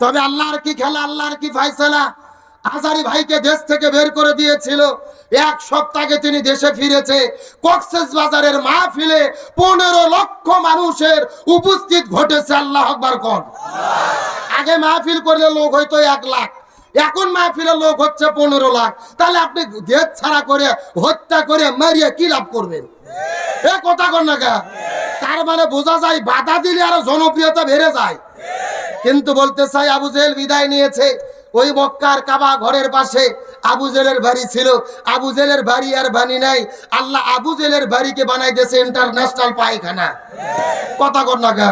তবে আল্লাহর কি খেলা, আল্লাহর কি ফাইসালা? আজারি ভাইকে দেশ থেকে বের করে দিয়েছিল। এক সপ্তাহে তিনি দেশে ফিরেছে। কক্সেস বাজারের মাহফিলে পনেরো লক্ষ মানুষের উপস্থিত ঘটেছে, আল্লাহ আকবার কর আগে মাহফিল করলে লোক হয়তো এক লাখ, এখন মাহফিলে লোক হচ্ছে পনেরো লাখ। তাহলে আপনি দেশ ছাড়া করে, হত্যা করে, মারিয়ে কি লাভ করবেন? এ কথা কর না? তার মানে বোঝা যায়, বাধা দিলে আরও জনপ্রিয়তা বেড়ে যায়। কিন্তু বলতে চাই আবু বিদায় নিয়েছে। ওই মক্কার কাবা ঘরের পাশে আবু জেলের বাড়ি ছিল। আবু জেলের বাড়ি আর বানি নাই। আল্লাহ আবু জেলের বাড়িকে বানাই দিয়েছে ইন্টারন্যাশনাল পায়খানা। কথা কর না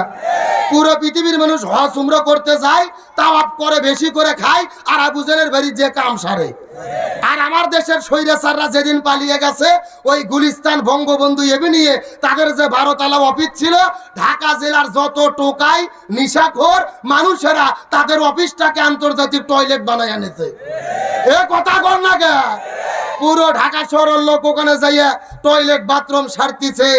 পুরো পৃথিবীর মানুষ হস উমরা করতে যায় তাও করে, বেশি করে খায়, আর আবু জেলের বাড়ি যে কাম সারে। আর আমার দেশের স্বৈরাচাররা যেদিন পালিয়ে গেছে, ওই গুলিস্তান বঙ্গবন্ধু এবি নিয়ে তাদের যে বারোতলা অফিস ছিল, ঢাকা জেলার যত টোকাই, নিশাখোর মানুষেরা তাদের অফিসটাকে আন্তর্জাতিক টয়লেট বানায় এনেছে। এ কথা কর না পুরো ঢাকা শহরের লোক ওখানে যাইয়া টয়লেট বাথরুম সারতিছে।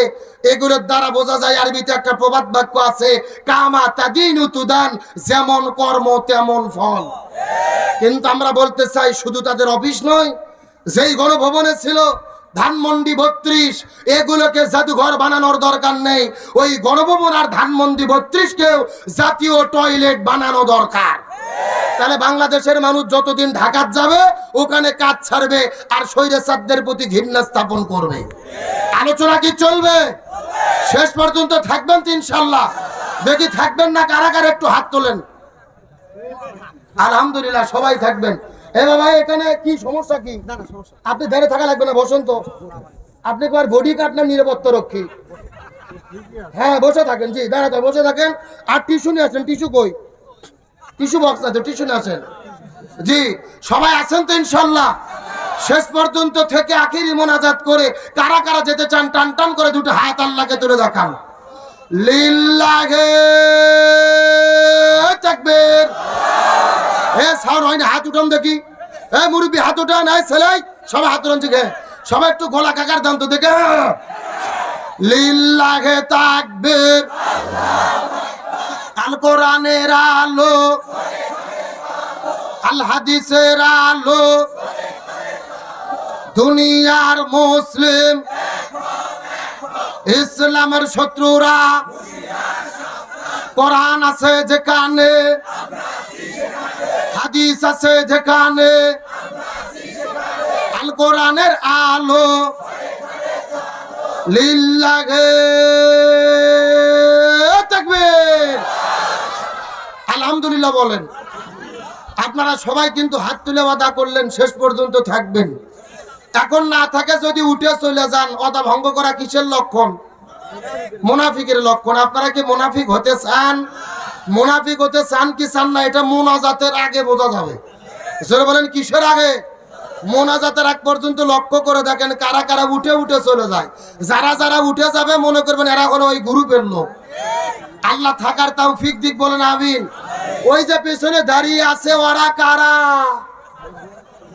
এগুলোর দ্বারা বোঝা যায় আরবিতে একটা প্রবাদ বাক্য আছে, কামা তাদিন তুদান যেমন কর্ম, তেমন ফল। কিন্তু আমরা বলতে চাই শুধু তাদের অফিস নয়, যেই গণভবনে ছিল, ধানমন্ডি বত্রিশ, এগুলোকে জাদুঘর বানানোর দরকার নেই। ওই গণভবন আর ধানমন্ডি বত্রিশকেও জাতীয় টয়লেট বানানো দরকার। তাহলে বাংলাদেশের মানুষ যতদিন ঢাকাত যাবে ওখানে কাজ ছাড়বে আর স্বৈরাচারদের প্রতি ঘৃণা স্থাপন করবে। আলোচনা কি চলবে? শেষ পর্যন্ত থাকবেন তো ইনশাল্লাহ। দেখি থাকবেন না কারাগার একটু হাত তোলেন। আলহামদুলিল্লাহ সবাই থাকবেন। এ বাবা এখানে কি সমস্যা কি? আপনি দাঁড়িয়ে থাকা লাগবে না বসন্ত আপনি একবার বডি কার্ড না নিরাপত্তা রক্ষী? হ্যাঁ বসে থাকেন জি দাঁড়াতে বসে থাকেন। আর টিস্যু নিয়ে আসেন টিস্যু কই? টিস্যু বক্স আছে, টিস্যু নিয়ে আসেন। জি, সবাই আছেন তো ইনশাল্লাহ? শেষ পর্যন্ত থেকে আখিরি মোনাজাত করে কারা কারা যেতে চান, টান টান করে দুটো হাত আল্লাহকে তুলে দেখান। লিল্লাহে তাকবীর। এ সাউন্ড হয় না হাত উঠান দেখি। এ মুরব্বী, হাত উঠান এই ছেলাই সবাই হাত উঠান দিকে সবাই একটু গলা কাকার দাম তো দেখে লিল্লাহে তাকবীর। আল কোরআনের আলো, আল হাদিসের আলো, দুনিয়ার মুসলিম, ইসলামের শত্রুরা, কোরআন আছে যেখানে, হাদিস আছে যেখানে, আল কোরআনের আলো, লিল্লাহে তাকবীর আলহামদুলিল্লাহ বলেন। আপনারা সবাই কিন্তু হাত তুলে ওয়াদা করলেন, শেষ পর্যন্ত থাকবেন। এখন না থাকে যদি উঠে চলে যান অদা ভঙ্গ করা কিসের লক্ষণ? মুনাফিকের লক্ষণ। আপনারা কি মুনাফিক হতে চান? মুনাফিক হতে চান কি চান না, এটা মোনাজাতের আগে বোঝা যাবে। জোরে বলেন, কিসের আগে? মোনাজাতের আগ পর্যন্ত লক্ষ্য করে দেখেন কারা কারা উঠে উঠে চলে যায়। যারা যারা উঠে যাবে, মনে করবেন এরা হলো ওই গ্রুপের লোক। আল্লাহ থাকার তাও ফিক দিক বলেন, আমিন। ওই যে পেছনে দাঁড়িয়ে আছে ওরা কারা?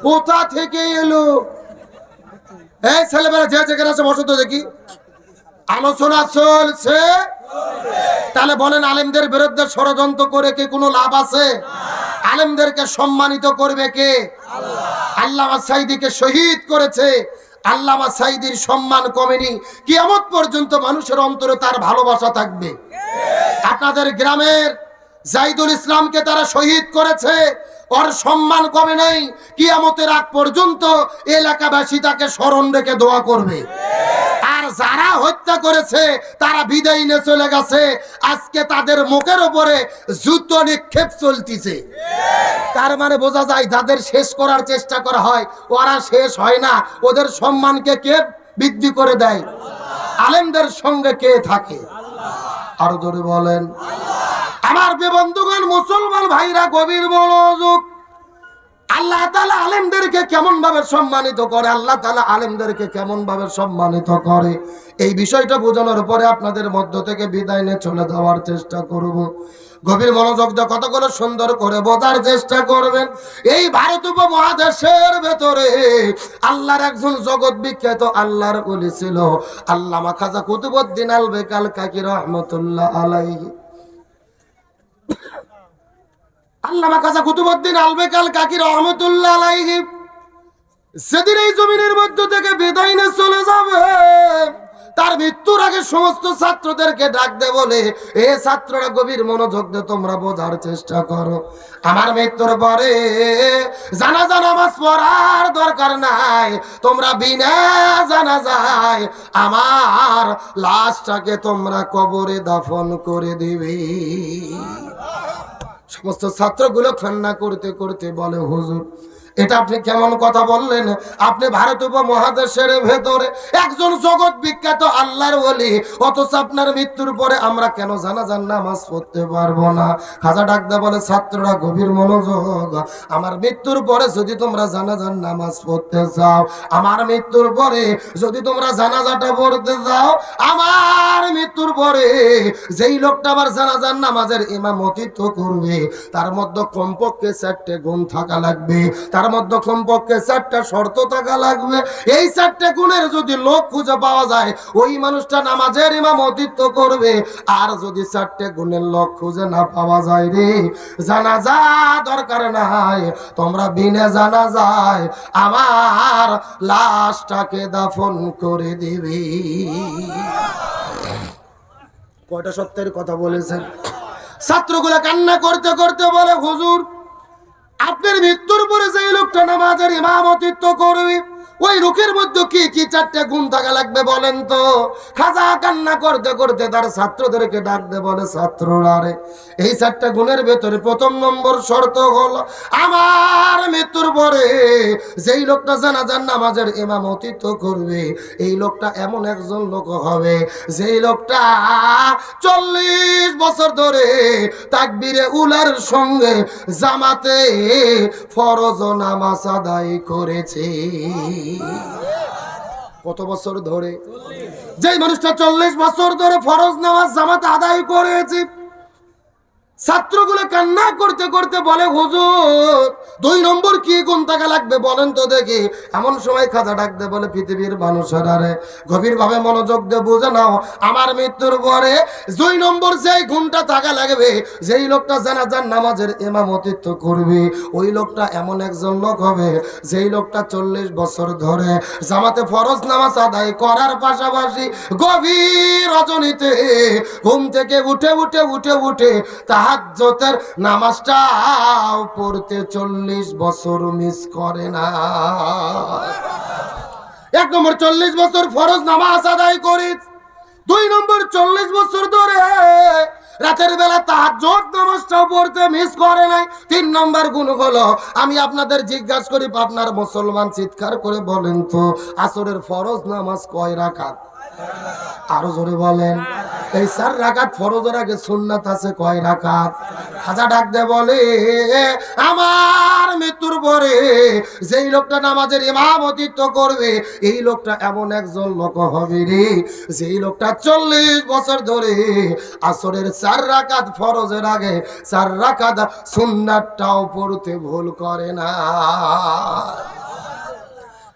কোথা থেকে এলো? এই ছেলেমেয়েরা যে যেখানে আছে বসত দেখি। আলোচনা চলছে? তাহলে বলেন, আলেমদের বিরুদ্ধে ষড়যন্ত্র করে কি কোনো লাভ আছে? আলেমদেরকে সম্মানিত করবে কে? আল্লামা সাইদিকে শহীদ করেছে। আল্লামা সাইদির সম্মান কমেনি। কিয়ামত পর্যন্ত মানুষের অন্তরে তার ভালোবাসা থাকবে। আপনাদের গ্রামের জাইদুল ইসলামকে তারা শহীদ করেছে। ওর সম্মান কমে নেই। কিয়ামতের আগ পর্যন্ত এলাকাবাসী তাকে স্মরণ রেখে দোয়া করবে। আর যারা হত্যা করেছে, তারা বিদায় নিয়ে চলে গেছে। আজকে তাদের মুখের উপরে যুদ্ধ নিক্ষেপ চলতিছে। তার মানে বোঝা যায়, যাদের শেষ করার চেষ্টা করা হয়, ওরা শেষ হয় না। ওদের সম্মানকে কে বৃদ্ধি করে দেয়? আলেমদের সঙ্গে কে থাকে? আরও জোরে বলেন। আমার বন্ধুগণ মুসলমান ভাইরা গভীর মনোযোগ, আল্লাহ তালা আলেমদেরকে কেমন ভাবে সম্মানিত করে, আল্লাহ তালা আলেমদেরকে কেমন ভাবে সম্মানিত করে, এই বিষয়টা বোঝানোর পরে আপনাদের মধ্য থেকে বিদায় নিয়ে চলে যাওয়ার চেষ্টা করব। গভীর মনোযোগ দিয়ে কতগুলো সুন্দর করে বোঝার চেষ্টা করবেন। এই ভারত উপমহাদেশের ভেতরে আল্লাহর একজন জগৎ বিখ্যাত আল্লাহর উলি ছিল, আল্লামা খাজা কুতুবুদ্দিন আল বেকাল কাকি রহমতুল্লাহ আলাইহি। আল্লামা কাজা কুতুবুদ্দিন আলবেকাল কাকি রহমতুল্লাহ আলাইহি সেদিন এই জমিনের মধ্য থেকে বিদায় নিয়ে চলে যাবে, তার মৃত্যুর আগে সমস্ত ছাত্রদেরকে ডাক দে বলে, এ ছাত্ররা গভীর মনোযোগ দিয়ে তোমরা বোঝার চেষ্টা করো। আমার মৃত্যুর পরে জানা জানা নামাজ পড়ার দরকার নাই। তোমরা বিনা জানা যায় আমার লাশটাকে তোমরা কবরে দাফন করে দিবে। সমস্ত ছাত্রগুলো কান্না করতে করতে বলে হুজুর এটা আপনি কেমন কথা বললেন? আপনি ভারত উপমহাদেশের ভেতরে একজন জগৎ বিখ্যাত আল্লাহর বলি অথচ আপনার মৃত্যুর পরে আমরা কেন জানাজান নামাজ পড়তে পারব না? খাজা ডাকদা বলে, ছাত্ররা গভীর মনোযোগ। আমার মৃত্যুর পরে যদি তোমরা জানাজান নামাজ পড়তে চাও, আমার মৃত্যুর পরে যদি তোমরা জানাজাটা পড়তে চাও, আমার মৃত্যুর পরে যেই লোকটা আবার জানাজান নামাজের ইমামতিত্ব করবে, তার মধ্যে কমপক্ষে চারটে গুণ থাকা লাগবে। তার মধ্যে কমপক্ষে চারটা শর্ত থাকা লাগবে। এই চারটে গুণের যদি লোক খুঁজে পাওয়া যায়, ওই মানুষটা নামাজের ইমামতিত্ব করবে। আর যদি চারটে গুণের লোক খুঁজে না পাওয়া যায় রে জানা যা দরকার নাই। তোমরা বিনে জানা যায় আমার লাশটাকে দাফন করে দিবি। কয়টা সত্যের কথা বলেছেন? ছাত্রগুলা কান্না করতে করতে বলে, হুজুর আপনার মৃত্যুর পরে যে লোকটা নামাজের ইমামতিত্ব করবে ওই রুখের মধ্যে কি কি চারটে গুণ থাকা লাগবে বলেন তো? খাজা কান্না করতে করতে তার ছাত্রদেরকে ডাকতে বলে, ছাত্ররা রে, এই চারটা গুণের ভেতরে প্রথম নম্বর শর্ত হলো, আমার মৃত্যুর পরে যেই লোকটা জানাজান নামাজের ইমামতিত্ব করবে, এই লোকটা এমন একজন লোক হবে, যেই লোকটা চল্লিশ বছর ধরে তাকবিরে উলার সঙ্গে জামাতে ফরজ নামাজ আদায় করেছে। কত বছর ধরে? যেই মানুষটা চল্লিশ বছর ধরে ফরজ নামাজ জামাত আদায় করেছে ছাত্রগুলো কান্না করতে করতে বলে, হুজুর, দুই নম্বর কি গুণ টাকা লাগবে বলেন তো দেখি। এমন সময় খাজা ডাকতে বলে, পৃথিবীর মানুষেরা রে গভীর ভাবে মনোযোগ দিয়ে বুঝে নাও, আমার মৃত্যুর পরে দুই নম্বর যেই গুণটা টাকা লাগবে, যেই লোকটা জানাজান নামাজের ইমামতিত্ব করবে, ওই লোকটা এমন একজন লোক হবে, যেই লোকটা চল্লিশ বছর ধরে জামাতে ফরজ নামাজ আদায় করার পাশাপাশি গভীর রজনীতে ঘুম থেকে উঠে উঠে উঠে উঠে তাহাজ্জতের নামাজটাও পড়তে চল্লিশ বছর মিস করে না। এক নম্বর চল্লিশ বছর ফরজ নামাজ আদায় করি। দুই নম্বর চল্লিশ বছর ধরে রাতের বেলা তাহাজ্জত নামাজটাও পড়তে মিস করে নাই। তিন নম্বর গুণ হলো, আমি আপনাদের জিজ্ঞাসা করি, আপনার মুসলমান চিৎকার করে বলেন তো, আসরের ফরজ নামাজ কয় রাখাত আরও জোরে বলেন। এই চার রাকাত ফরজের আগে সুন্নাত আছে কয় রাকাত? খাজা ডাক দে বলে, আমার মৃত্যুর পরে যেই লোকটা নামাজের ইমামতিত্ব করবে, এই লোকটা এমন একজন লোক হবে রে। যেই লোকটা চল্লিশ বছর ধরে আসরের চার রাকাত ফরজের আগে, চার রাকাত সুন্নাতটাও পড়তে ভুল করে না।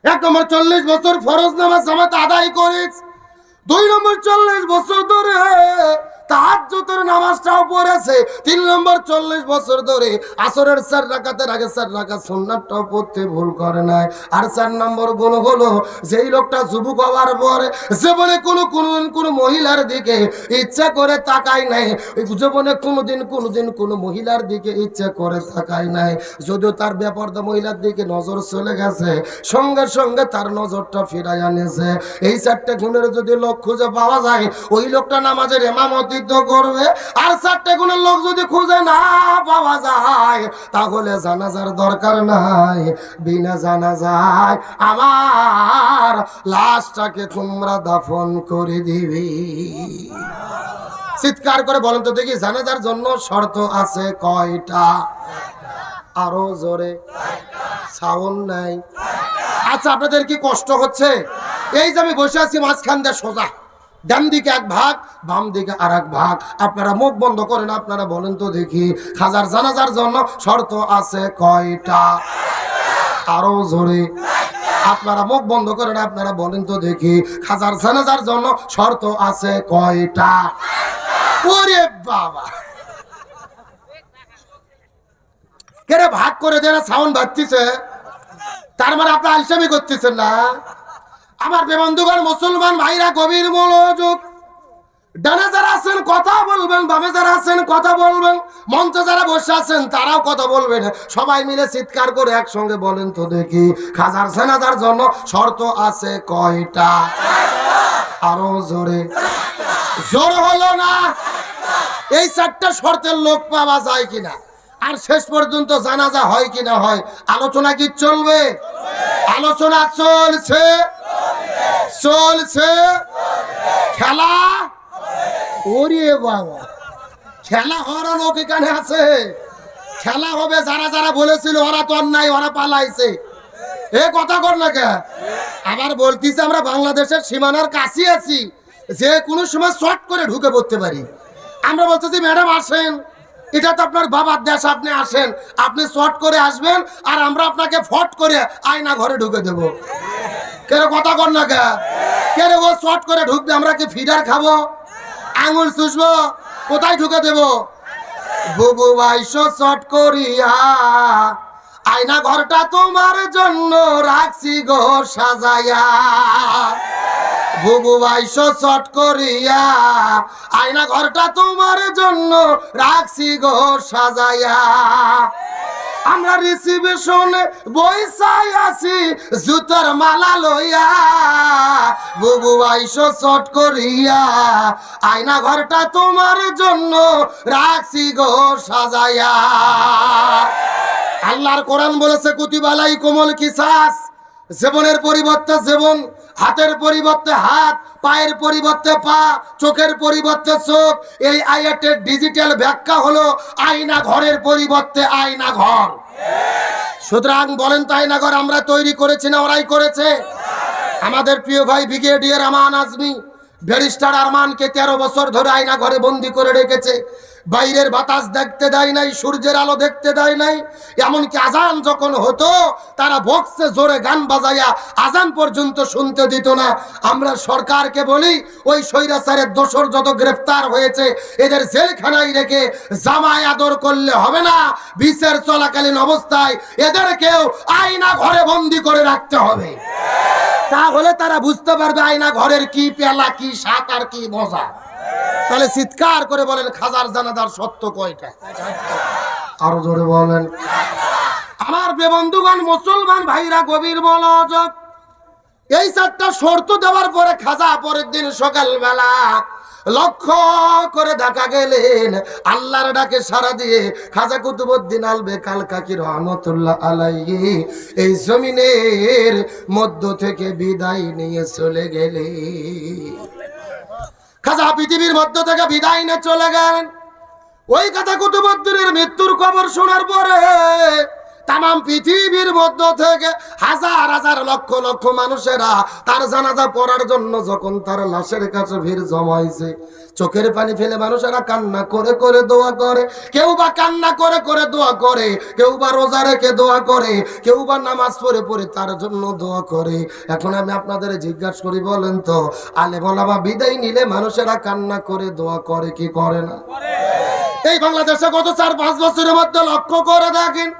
এক নম্বর চল্লিশ বছর ফরজ নামাজ জামাত আদায় করেছে। দুই নম্বর চল্লিশ বছর ধরে তাহাজ্জুদের নামাজটাও পড়েছে। তিন নম্বর চল্লিশ বছর ধরে আসরের চার রাকাতের আগে চার রাকাত সুন্নাতটাও পড়তে ভুল করে নাই। আর চার নম্বর গুণ হলো, যেই লোকটা যুবক হওয়ার পরে জীবনে কোনো কোনো কোনো মহিলার দিকে ইচ্ছা করে তাকায় নাই। জীবনে কোনোদিন কোনোদিন কোনো মহিলার দিকে ইচ্ছা করে তাকায় নাই। যদিও তার ব্যাপারটা মহিলার দিকে নজর চলে গেছে, সঙ্গে সঙ্গে তার নজরটা ফিরাই আনেছে এই চারটে গুণের যদি লোক খুঁজে পাওয়া যায়, ওই লোকটা নামাজের এমামতিত্ব করবে। আর চারটে গুণের লোক যদি খুঁজে না পাওয়া যায়, তাহলে জানাজার দরকার নাই। বিনা জানা যায় আমার লাশটাকে তোমরা দাফন করে দিবি। চিৎকার করে বলেন তো দেখি জানাজার জন্য শর্ত আছে কয়টা? আরও জোরে। সাউন্ড নাই। আচ্ছা আপনাদের কি কষ্ট হচ্ছে? এই যে আমি বসে আছি মাঝখান দিয়ে সোজা। ডান দিকে এক ভাগ, বাম দিকে আর এক ভাগ। আপনারা মুখ বন্ধ করেন, আপনারা বলেন তো দেখি হাজার জানাজার জন্য শর্ত আছে কয়টা? আরও জোরে। আপনারা মুখ বন্ধ করেন, আপনারা বলেন তো দেখি হাজার জানাজার জন্য শর্ত আছে কয়টা? ওরে বাবা! কেরে ভাগ করে দেন সাউন্ড বাজতিছে? তার মানে আপনি আলসামি করতেছেন না? আমার বেবন্ধুগণ মুসলমান ভাইরা, গভীর মনোযোগ। ডানে যারা আছেন, কথা বলবেন, বামে যারা আছেন, কথা বলবেন, মঞ্চে যারা বসে আছেন, তারাও কথা বলবেন। সবাই মিলে চিৎকার করে একসঙ্গে বলেন তো দেখি, খাজার সেনাজার জন্য শর্ত আছে কয়টা? আরও জোরে। জোর হলো না, এই চারটা শর্তের লোক পাওয়া যায় কিনা? আর শেষ পর্যন্ত জানাজা হয় কি না হয়? আলোচনা কি চলবে? আলোচনা চলছে। চলছে। খেলা? ওরে বাবা। খেলা হওয়ার লোক এখানে আছে। খেলা হবে যারা যারা বলেছিল, ওরা তো অন্যায় ওরা পালাইছে। এ কথা কর না কে? আবার বলতিছে, আমরা বাংলাদেশের সীমানার কাছে আছি। যে কোনো সময় শর্ট করে ঢুকে পড়তে পারি। আমরা বলতেছি, ম্যাডাম, আসেন। এটা তো আপনার বাবার দেশ, আপনি আসেন, আপনি শর্ট করে আসবেন, আর আমরা আপনাকে ফট করে আয়না ঘরে ঢুকে দেব। কেন কথা কর না কে? কেন ও শর্ট করে ঢুকবে? আমরা কি ফিডার খাব? আঙুল চুষবো? কোথায় ঢুকে দেব? বুবু বাইশো শর্ট করিয়া আয়না ঘরটা তোমার জন্য রাখছি গো সাজায়া। বুবু বাইশো শট করিয়া, আয়না ঘরটা তোমার জন্য রাখছি গো সাজায়া আমরা রিসিভেশনে বইসাই আছি, জুতোর মালা লইয়া। বুবু বাইশো শট করিয়া, আয়না ঘরটা তোমার জন্য রাখছি গো সাজায়া আল্লাহর কোরআন বলেছে, কুতিবালাই কোমল কিসাস। জীবনের পরিবর্তে জীবন, হাতের পরিবর্তে হাত, পায়ের পরিবর্তে পা, চোখের পরিবর্তে চোখ। এই আয়াতের ডিজিটাল ব্যাখ্যা হলো আয়না ঘরের পরিবর্তে আয়না ঘর। সুতরাং বলেন তো আয়না ঘর আমরা তৈরি করেছি না ওরাই করেছে? আমাদের প্রিয় ভাই ব্রিগেডিয়ার আমান আজমি, ব্যারিস্টার আরমানকে তেরো বছর ধরে আয়না ঘরে বন্দি করে রেখেছে। বাইরের বাতাস দেখতে দেয় নাই, সূর্যের আলো দেখতে দেয় নাই। এমনকি আজান যখন হতো, তারা বক্সে জোরে গান বাজাইয়া আজান পর্যন্ত শুনতে দিত না। আমরা সরকারকে বলি, ওই স্বৈরাচারের দোসর যত গ্রেফতার হয়েছে, এদের জেলখানায় রেখে জামায় আদর করলে হবে না। বিচার চলাকালীন অবস্থায় এদেরকেও আয়না ঘরে বন্দি করে রাখতে হবে। তাহলে তারা বুঝতে পারবে আয়না ঘরের কি পেলা, কি সাত আর কি মজা। তাহলে চিৎকার করে বলেন, খাজার জানাদার সত্য কয়টা? আরও জোরে বলেন। আমার বেবন্ধুগণ, মুসলমান ভাইরা, গভীর মনোযোগ। এই চারটা শর্ত দেওয়ার পরে খাজা পরের দিন সকালবেলা লক্ষ্য করে দেখা গেলেন, আল্লাহর ডাকে সারা দিয়ে খাজা কুতুবুদ্দিন আলবে কাল কাকি রহমতুল্লাহ আলাইহি এই জমিনের মধ্য থেকে বিদায় নিয়ে চলে গেলে খাজা পৃথিবীর মধ্য থেকে বিদায় নিয়ে চলে গেলেন। ওই কথা কুতুবুদ্দিনের মৃত্যুর খবর শোনার পরে তাম পৃথিবীর মধ্য থেকে হাজার হাজার লক্ষ লক্ষ মানুষেরা তার জানাজা পড়ার জন্য যখন তার লাশের কাছে ভিড় জমাইছে চোখের পানি ফেলে মানুষেরা কান্না করে করে দোয়া করে। কেউ বা কান্না করে করে দোয়া করে কেউ বা রোজা রেখে দোয়া করে কেউ বা নামাজ পড়ে পড়ে তার জন্য দোয়া করে। এখন আমি আপনাদের জিজ্ঞাসা করি বলেন তো আলে বলাবা বিদায় নিলে মানুষেরা কান্না করে দোয়া করে কি করে না? এই বাংলাদেশে গত চার পাঁচ বছরের মধ্যে লক্ষ্য করে দেখেন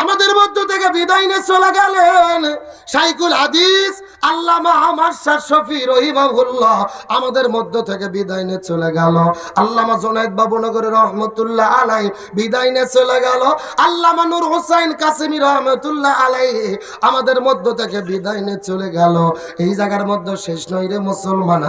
আমাদের মধ্য থেকে বিদায় নিয়ে চলে গেলেন সাইকুল হাদিস আমাদের মধ্য থেকে বিদায় নিয়ে চলে গেল। আলাই বিদায় নিয়ে চলে হোসাইন আমাদের মধ্য থেকে বিদায় নিয়ে চলে এই জায়গার মধ্যে শেষ নয় রে মুসলমান।